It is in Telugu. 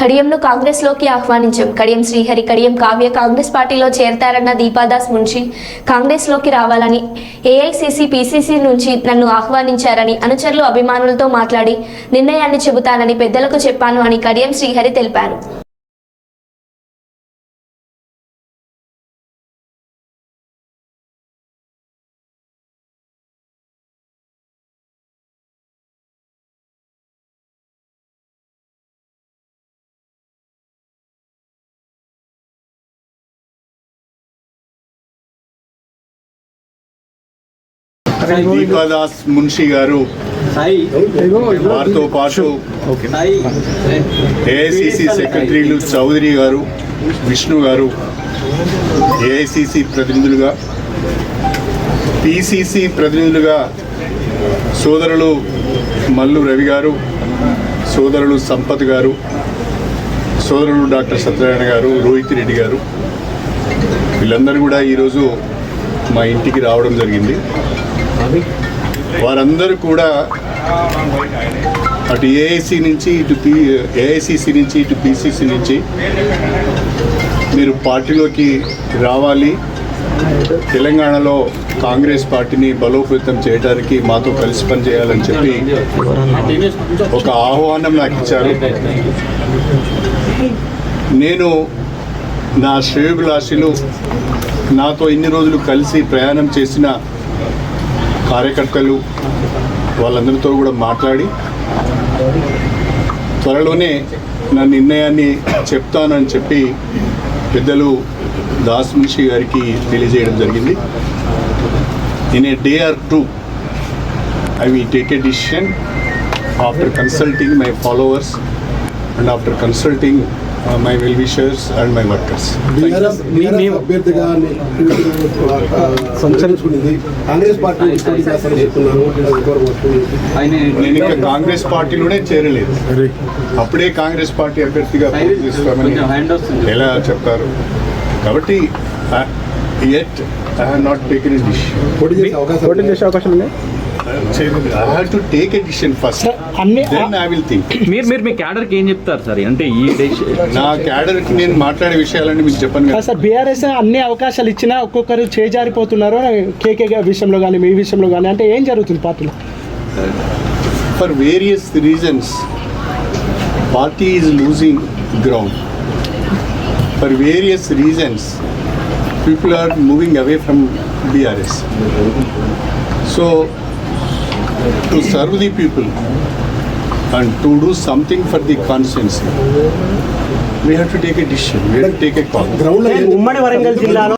కడియంను కాంగ్రెస్లోకి ఆహ్వానించాం. కడియం శ్రీహరి కడియం కావ్య కాంగ్రెస్ పార్టీలో చేరతారన్న దీపాదాస్ మున్షి కాంగ్రెస్లోకి రావాలని ఏఐసిసి పిసిసి నుంచి నన్ను ఆహ్వానించారని అనుచరులు అభిమానులతో మాట్లాడి నిర్ణయాన్ని చెబుతానని పెద్దలకు చెప్పాను అని కడియం శ్రీహరి తెలిపారు. దీపాదాస్ మున్షి గారు సాయి వారితో పాటు సాయి. ఏఐసిసి సెక్రటరీలు చౌదరి గారు విష్ణు గారు ఏఐసిసి ప్రతినిధులుగా పిసిసి ప్రతినిధులుగా సోదరులు మల్లు రవి గారు సోదరులు సంపత్ గారు సోదరులు డాక్టర్ సత్యనారాయణ గారు రోహిత్ రెడ్డి గారు. వీళ్ళందరూ కూడా ఈరోజు మా ఇంటికి రావడం జరిగింది. వారందరూ కూడా అటు ఏఐసి నుంచి ఇటు పి ఏఐసిసి నుంచి ఇటు పిసిసి నుంచి మీరు పార్టీలోకి రావాలి. తెలంగాణలో కాంగ్రెస్ పార్టీని బలోపేతం చేయడానికి మాతో కలిసి పనిచేయాలని చెప్పి ఒక ఆహ్వానం నాకు ఇచ్చారు. నేను నా శ్రేయోభిలాషులు నాతో ఇన్ని రోజులు కలిసి ప్రయాణం చేసిన కార్యకర్తలు వాళ్ళందరితో కూడా మాట్లాడి త్వరలోనే నా నిర్ణయాన్ని చెప్తానని చెప్పి పెద్దలు దాస్ మున్షి గారికి తెలియజేయడం జరిగింది. In a day or two I will take a decision after consulting my followers and after consulting my well wishers and my workers అభ్యర్థిగా సంచరించుకునేది. కాంగ్రెస్ పార్టీ నేను ఇంకా కాంగ్రెస్ పార్టీలోనే చేరలేదు. అప్పుడే కాంగ్రెస్ పార్టీ అభ్యర్థిగా చేస్తామని ఎలా చెప్తారు? కాబట్టి yet I have not taken a decision పోటీ చేసే అవకాశం పోటీ చేసే అవకాశం ఉంది? మీరు మీరు మీ క్యాడర్కి ఏం చెప్తారు సార్ అంటే ఈ నా క్యాడర్కి నేను మాట్లాడే విషయాలన్నీ మీకు చెప్పను కదా. సార్ బీఆర్ఎస్ అన్ని అవకాశాలు ఇచ్చినా ఒక్కొక్కరు చేజారిపోతున్నారు కేకే విషయంలో కానీ మీ విషయంలో కానీ అంటే ఏం జరుగుతుంది పార్టీలో? For various reasons party is losing ground for various reasons people are moving away from BRS so To serve the people and to do something for the constituency, we have to take a decision, we have to take a call. Ground లో ఉమ్మడి వరంగల్ జిల్లాలో